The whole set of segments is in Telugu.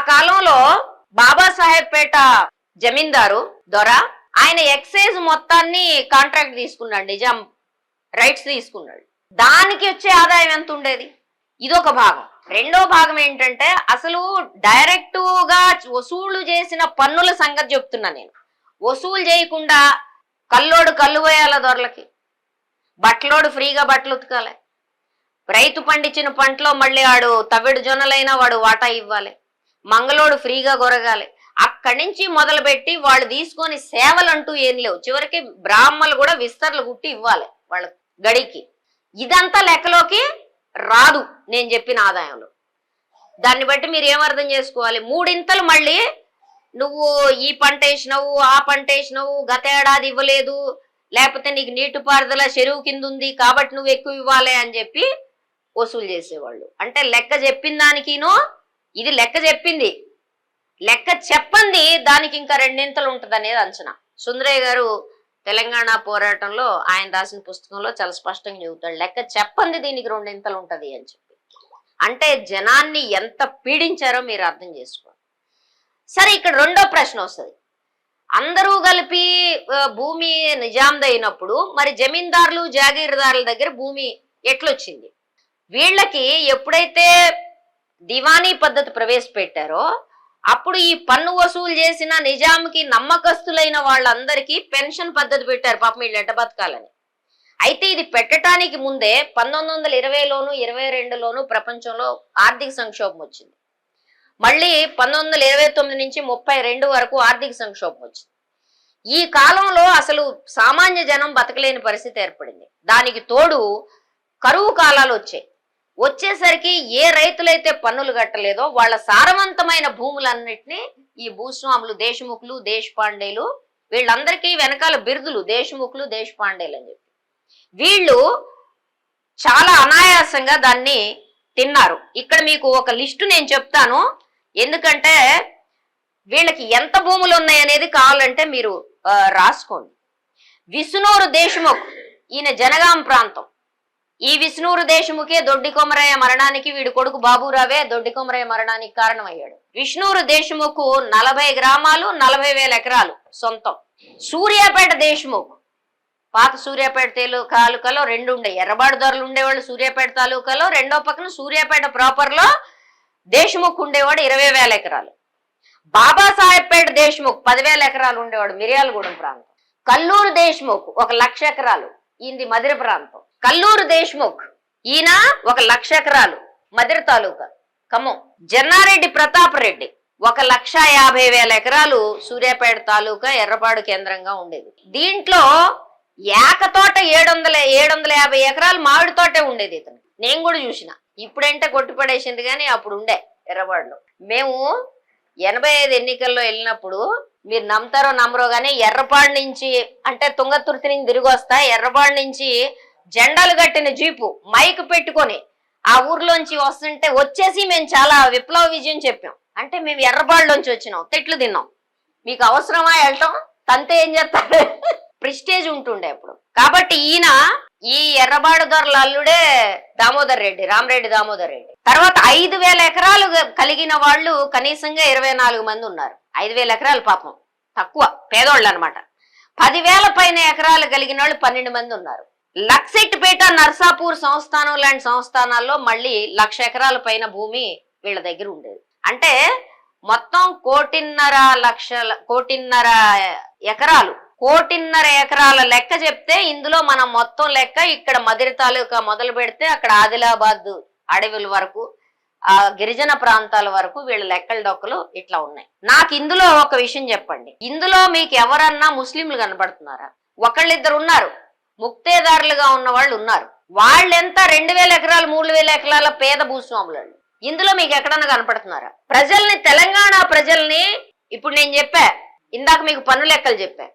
కాలంలో బాబాసాహెబ్ జమీందారు దొర ఆయన ఎక్సైజ్ మొత్తాన్ని కాంట్రాక్ట్ తీసుకున్నాడు నిజాం రైట్స్ తీసుకున్నాడు. దానికి వచ్చే ఆదాయం ఎంత ఉండేది? ఇదొక భాగం. రెండో భాగం ఏంటంటే అసలు డైరెక్ట్గా వసూలు చేసిన పన్నుల సంగతి చెప్తున్నా నేను. వసూలు చేయకుండా కల్లోడు కళ్ళు పోయాల దొరలకి? బట్టలోడు ఫ్రీగా బట్టలు ఉతకాలి. రైతు పండించిన పంటలో మళ్ళీ వాడు తవిడు జొన్నలైనా వాడు వాటా ఇవ్వాలి. మంగళోడు ఫ్రీగా కొరగాలి అక్కడి నుంచి మొదలుపెట్టి వాళ్ళు తీసుకొని సేవలు అంటూ ఏం లేవు. చివరికి బ్రాహ్మలు కూడా విస్తరలు గుట్టి ఇవ్వాలి వాళ్ళ గడికి. ఇదంతా లెక్కలోకి రాదు నేను చెప్పిన ఆదాయంలో. దాన్ని బట్టి మీరు ఏమర్థం చేసుకోవాలి? మూడింతలు మళ్ళీ నువ్వు ఈ పంట వేసినావు ఆ పంట వేసినావు గతేడాది ఇవ్వలేదు లేకపోతే నీకు నీటిపారుదల చెరువు కింద ఉంది కాబట్టి నువ్వు ఎక్కువ ఇవ్వాలి అని చెప్పి వసూలు చేసేవాళ్ళు. అంటే లెక్క చెప్పిన దానికినో ఇది లెక్క చెప్పింది. లెక్క చెప్పంది దానికి ఇంకా రెండింతలు ఉంటుంది అనేది అంచనా. సుందరయ్య గారు తెలంగాణ పోరాటంలో ఆయన రాసిన పుస్తకంలో చాలా స్పష్టంగా చెబుతాడు లెక్క చెప్పంది దీనికి రెండింతలు ఉంటుంది అని చెప్పి. అంటే జనాన్ని ఎంత పీడించారో మీరు అర్థం చేసుకోండి. సరే ఇక్కడ రెండో ప్రశ్న వస్తుంది. అందరూ కలిపి భూమి నిజాంది మరి జమీందారులు జాగీరదారుల దగ్గర భూమి ఎట్లొచ్చింది? వీళ్ళకి ఎప్పుడైతే దివానీ పద్ధతి ప్రవేశపెట్టారో అప్పుడు ఈ పన్ను వసూలు చేసిన నిజాంకి నమ్మకస్తులైన వాళ్ళందరికీ పెన్షన్ పద్ధతి పెట్టారు పాపం వీళ్ళు బతకాలని. అయితే ఇది పెట్టడానికి ముందే పంతొమ్మిది వందల ఇరవైలోను ఇరవై రెండులోను ప్రపంచంలో ఆర్థిక సంక్షోభం వచ్చింది. మళ్ళీ పంతొమ్మిది వందల ఇరవై తొమ్మిది నుంచి ముప్పై రెండు వరకు ఆర్థిక సంక్షోభం వచ్చింది. ఈ కాలంలో అసలు సామాన్య జనం బతకలేని పరిస్థితి ఏర్పడింది. దానికి తోడు కరువు కాలాలు వచ్చాయి. వచ్చేసరికి ఏ రైతులైతే పన్నులు కట్టలేదో వాళ్ళ సారవంతమైన భూములన్నిటినీ ఈ భూస్వాములు దేశముఖులు దేశపాండేలు వీళ్ళందరికీ వెనకాల బిరుదులు దేశముఖులు దేశపాండేలు అని చెప్పి. వీళ్ళు చాలా అనాయాసంగా దాన్ని తిన్నారు. ఇక్కడ మీకు ఒక లిస్టు నేను చెప్తాను. ఎందుకంటే వీళ్ళకి ఎంత భూములు ఉన్నాయి అనేది కావాలంటే మీరు రాసుకోండి. విసునూరు దేశముఖ్ ఈయన జనగాం ప్రాంతం. ఈ విష్ణూరు దేశముఖే దొడ్డి కొమరయ్య మరణానికి వీడి కొడుకు బాబురావే దొడ్డి కొమరయ్య మరణానికి కారణమయ్యాడు. విష్ణూరు దేశముఖు నలభై గ్రామాలు నలభై వేల ఎకరాలు సొంతం. సూర్యాపేట దేశముఖ్ పాత సూర్యాపేట తాలూకాలో రెండు ఉండే ఎర్రబాడు ధరలు ఉండేవాళ్ళు సూర్యాపేట తాలూకాలో రెండో పక్కన సూర్యాపేట ప్రాపర్లో దేశముఖ్ ఉండేవాడు ఇరవై వేల ఎకరాలు. బాబాసాహెబ్పేట దేశముఖ్ పదివేల ఎకరాలు ఉండేవాడు మిర్యాలగూడెం ప్రాంతం. కల్లూరు దేశముఖ్ ఒక లక్ష ఎకరాలు ఇది మధుర ప్రాంతం. కల్లూరు దేశ్ముఖ్ ఈయన ఒక లక్ష ఎకరాలు మదిర తాలూకా. ఖమ్మం. జన్నారెడ్డి ప్రతాప్ రెడ్డి ఒక లక్ష యాభై వేల ఎకరాలు సూర్యాపేట తాలూకా ఎర్రపాడు కేంద్రంగా ఉండేది. దీంట్లో ఏక తోట ఏడు వందల ఏడు వందల యాభై ఎకరాలు మామిడి తోటే ఉండేది ఇతను. నేను కూడా చూసిన. ఇప్పుడంటే కొట్టుపడేసింది కానీ అప్పుడు ఉండే ఎర్రపాడులో. మేము ఎనభై ఐదు ఎన్నికల్లో వెళ్ళినప్పుడు మీరు నమ్ముతారో నమ్మరో కానీ ఎర్రపాడు నుంచి అంటే తుంగతుర్తి నుంచి తిరిగి వస్తా ఎర్రపాడు నుంచి జెండాలు కట్టిన జీపు మైక్ పెట్టుకొని ఆ ఊర్లోంచి వస్తుంటే వచ్చేసి మేము చాలా విప్లవ విజయం చెప్పాం. అంటే మేము ఎర్రబాళ్ళలోంచి వచ్చినాం తిట్లు తిన్నాం. మీకు అవసరమా వెళ్ళటం? తంతే ఏం చేస్తారు ప్రిస్టేజ్ ఉంటుండే అప్పుడు. కాబట్టి ఈయన ఈ ఎర్రబాడు ధరల అల్లుడే దామోదర్ రెడ్డి రామరెడ్డి దామోదర్ రెడ్డి. తర్వాత ఐదు వేల ఎకరాలు కలిగిన వాళ్ళు కనీసంగా ఇరవై నాలుగు మంది ఉన్నారు. ఐదు వేల ఎకరాలు పాపం. తక్కువ. పేదోళ్ళు అనమాట పదివేల పైన ఎకరాలు కలిగిన వాళ్ళు పన్నెండు మంది ఉన్నారు. లక్సెట్పేట నర్సాపూర్ సంస్థానం లాంటి సంస్థానాల్లో మళ్ళీ లక్ష ఎకరాల పైన భూమి వీళ్ళ దగ్గర ఉండేది. అంటే మొత్తం కోటిన్నర లక్షల కోటిన్నర ఎకరాలు కోటిన్నర ఎకరాల లెక్క చెప్తే ఇందులో మనం మొత్తం లెక్క ఇక్కడ మదిరి తాలూకా మొదలు పెడితే అక్కడ ఆదిలాబాద్ అడవుల వరకు ఆ గిరిజన ప్రాంతాల వరకు వీళ్ళ లెక్కల డొక్కలు ఇట్లా ఉన్నాయి. నాకు ఇందులో ఒక విషయం చెప్పండి. ఇందులో మీకు ఎవరన్నా ముస్లింలు కనబడుతున్నారా? ఒకళ్ళిద్దరు ఉన్నారు. ముక్తేదారులుగా ఉన్న వాళ్ళు ఉన్నారు. వాళ్ళెంత రెండు వేల ఎకరాలు మూడు వేల ఎకరాల పేద భూస్వాములు ఇందులో మీకు ఎక్కడన్నా కనపడుతున్నారా? ప్రజల్ని తెలంగాణ ప్రజల్ని ఇప్పుడు నేను చెప్పా ఇందాక మీకు పన్ను లెక్కలు చెప్పా.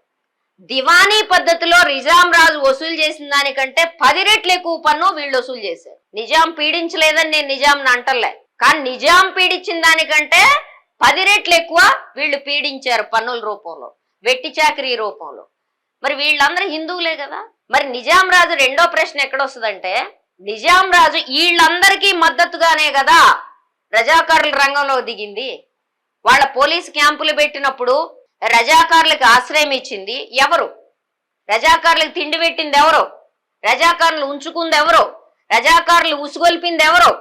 దివానీ పద్ధతిలో నిజాం రాజు వసూలు చేసిన దానికంటే పది రెట్లు ఎక్కువ పన్ను వీళ్ళు వసూలు చేశారు. నిజాం పీడించలేదని నేను నిజాం అంటలే. కానీ నిజాం పీడించిన దానికంటే పది రెట్లు ఎక్కువ వీళ్ళు పీడించారు పన్నుల రూపంలో వెట్టి చాకరీ రూపంలో. మరి వీళ్ళందరూ హిందువులే కదా? మరి నిజాం రాజు రెండో ప్రశ్న ఎక్కడొస్తుందంటే నిజాం రాజు వీళ్ళందరికీ మద్దతుగానే కదా రజాకారుల రంగంలో దిగింది. వాళ్ళ పోలీస్ క్యాంపులు పెట్టినప్పుడు రజాకారులకు ఆశ్రయం ఇచ్చింది ఎవరు? రజాకారులకు తిండి పెట్టింది ఎవరు? రజాకారులు ఉంచుకుంది ఎవరు? రజాకారులు ఉసుగొల్పింది ఎవరు?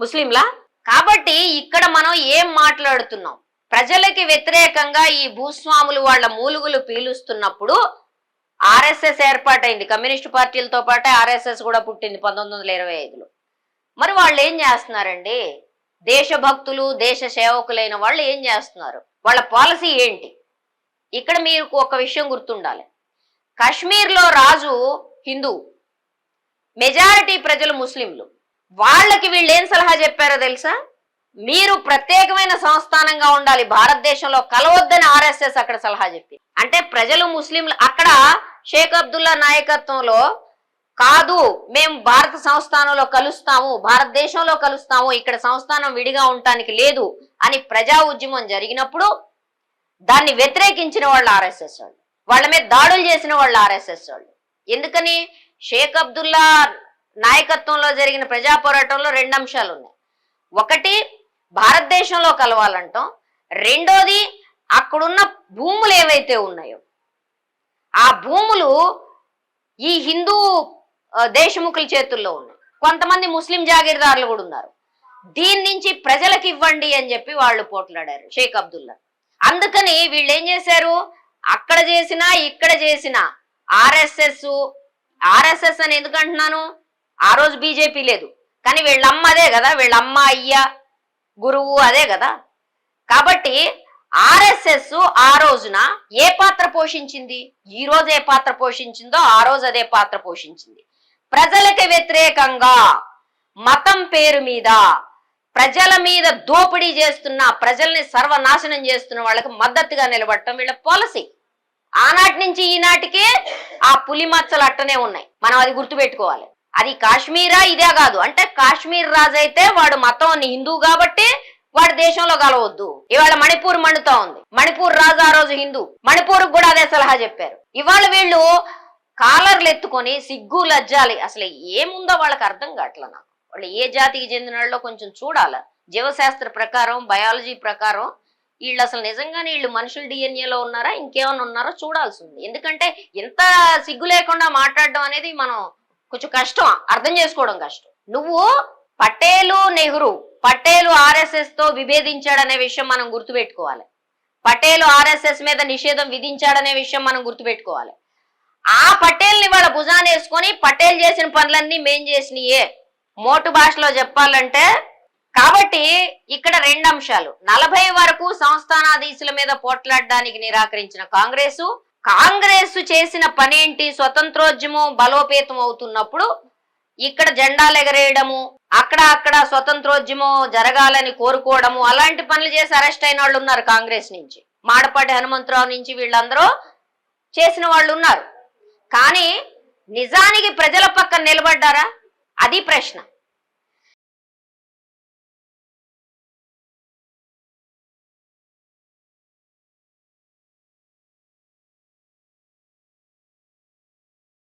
ముస్లింలా? కాబట్టి ఇక్కడ మనం ఏం మాట్లాడుతున్నాం? ప్రజలకి వ్యతిరేకంగా ఈ భూస్వాములు వాళ్ళ మూలుగులు పీలుస్తున్నప్పుడు ఆర్ఎస్ఎస్ ఏర్పాటైంది. కమ్యూనిస్ట్ పార్టీలతో పాటే ఆర్ఎస్ఎస్ కూడా పుట్టింది పంతొమ్మిది వందల ఇరవై ఐదులో. మరి వాళ్ళు ఏం చేస్తున్నారండి? దేశభక్తులు దేశ సేవకులైన వాళ్ళు ఏం చేస్తున్నారు? వాళ్ళ పాలసీ ఏంటి? ఇక్కడ మీకు ఒక విషయం గుర్తుండాలి. కాశ్మీర్లో రాజు హిందూ. మెజారిటీ ప్రజలు ముస్లింలు. వాళ్ళకి వీళ్ళు ఏం సలహా చెప్పారో తెలుసా? మీరు ప్రత్యేకమైన సంస్థానంగా ఉండాలి. భారతదేశంలో కలవద్దని ఆర్ఎస్ఎస్ అక్కడ సలహా చెప్పి అంటే ప్రజలు ముస్లింలు అక్కడ షేక్ అబ్దుల్లా నాయకత్వంలో కాదు మేము భారత సంస్థానంలో కలుస్తాము భారతదేశంలో కలుస్తాము ఇక్కడ సంస్థానం విడిగా ఉండటానికి లేదు అని ప్రజా ఉద్యమం జరిగినప్పుడు దాన్ని వ్యతిరేకించిన వాళ్ళు ఆర్ఎస్ఎస్ వాళ్ళు. వాళ్ళ మీద దాడులు చేసిన వాళ్ళు ఆర్ఎస్ఎస్ వాళ్ళు. ఎందుకని? షేక్ అబ్దుల్లా నాయకత్వంలో జరిగిన ప్రజా పోరాటంలో రెండు అంశాలు ఉన్నాయి ఒకటి భారతదేశంలో కలవాలంటాం. రెండోది అక్కడున్న భూములు ఏవైతే ఉన్నాయో ఆ భూములు ఈ హిందూ దేశముఖుల చేతుల్లో ఉన్నాయి. కొంతమంది ముస్లిం జాగీర్దారులు కూడా ఉన్నారు. దీని నుంచి ప్రజలకు ఇవ్వండి అని చెప్పి వాళ్ళు పోట్లాడారు షేక్ అబ్దుల్లా. అందుకని వీళ్ళు ఏం చేశారు? అక్కడ చేసినా ఇక్కడ చేసినా ఆర్ఎస్ఎస్ ఆర్ఎస్ఎస్ అని ఎందుకంటున్నాను ఆ రోజు బీజేపీ లేదు. కానీ వీళ్ళమ్మ అదే కదా వీళ్ళమ్మ అయ్యా అయ్య గురువు అదే కదా. కాబట్టి ఆర్ఎస్ఎస్ ఆ రోజున ఏ పాత్ర పోషించింది? ఈ రోజు ఏ పాత్ర పోషించిందో ఆ రోజు అదే పాత్ర పోషించింది. ప్రజలకి వ్యతిరేకంగా మతం పేరు మీద ప్రజల మీద దోపిడీ చేస్తున్న ప్రజల్ని సర్వనాశనం చేస్తున్న వాళ్ళకి మద్దతుగా నిలబడటం వీళ్ళ పాలసీ. ఆనాటి నుంచి ఈనాటికే ఆ పులి మచ్చలు అట్టనే ఉన్నాయి. మనం అది గుర్తుపెట్టుకోవాలి. అది కాశ్మీరా ఇదే కాదు. అంటే కాశ్మీర్ రాజు అయితే వాడు మతం హిందూ కాబట్టి వాడు దేశంలో కలవద్దు ఇవాళ మణిపూర్ మండుతా ఉంది. మణిపూర్ రాజు ఆ రోజు హిందూ. మణిపూర్ కూడా అదే సలహా చెప్పారు. ఇవాళ వీళ్ళు కాలర్లు ఎత్తుకొని సిగ్గు లజ్జాలి అసలు ఏముందో వాళ్ళకి అర్థం కావట్లే నాకు. వాళ్ళు ఏ జాతికి చెందిన వాళ్ళో కొంచెం చూడాల. జీవశాస్త్ర ప్రకారం బయాలజీ ప్రకారం వీళ్ళు అసలు నిజంగానే వీళ్ళు మనుషుల డిఎన్ఏలో ఉన్నారా ఇంకేమైనా ఉన్నారో చూడాల్సి ఉంది. ఎందుకంటే ఎంత సిగ్గు లేకుండా మాట్లాడడం అనేది మనం కొంచెం కష్టం అర్థం చేసుకోవడం కష్టం. నువ్వు పటేలు నెహ్రూ పటేలు ఆర్ఎస్ఎస్తో విభేదించాడనే విషయం మనం గుర్తుపెట్టుకోవాలి. పటేలు ఆర్ఎస్ఎస్ మీద నిషేధం విధించాడనే విషయం మనం గుర్తుపెట్టుకోవాలి. ఆ పటేల్ని వాళ్ళ భుజాన్ని వేసుకొని పటేల్ చేసిన పనులన్నీ మేం చేసినయే. మోటు భాషలో చెప్పాలంటే కాబట్టి ఇక్కడ రెండు అంశాలు. నలభై వరకు సంస్థానాధీశుల మీద పోట్లాడడానికి నిరాకరించిన కాంగ్రెసు కాంగ్రెస్ చేసిన పనేంటి? స్వతంత్రోద్యమం బలోపేతం అవుతున్నప్పుడు ఇక్కడ జెండాలు ఎగరేయడము అక్కడ అక్కడ స్వతంత్రోద్యమం జరగాలని కోరుకోవడము అలాంటి పనులు చేసి అరెస్ట్ అయిన వాళ్ళు ఉన్నారు కాంగ్రెస్ నుంచి. మాడపాటి హనుమంతరావు నుంచి వీళ్ళందరూ చేసిన వాళ్ళు ఉన్నారు. కానీ నిజానికి ప్రజల పక్కన నిలబడ్డారా? అది ప్రశ్న.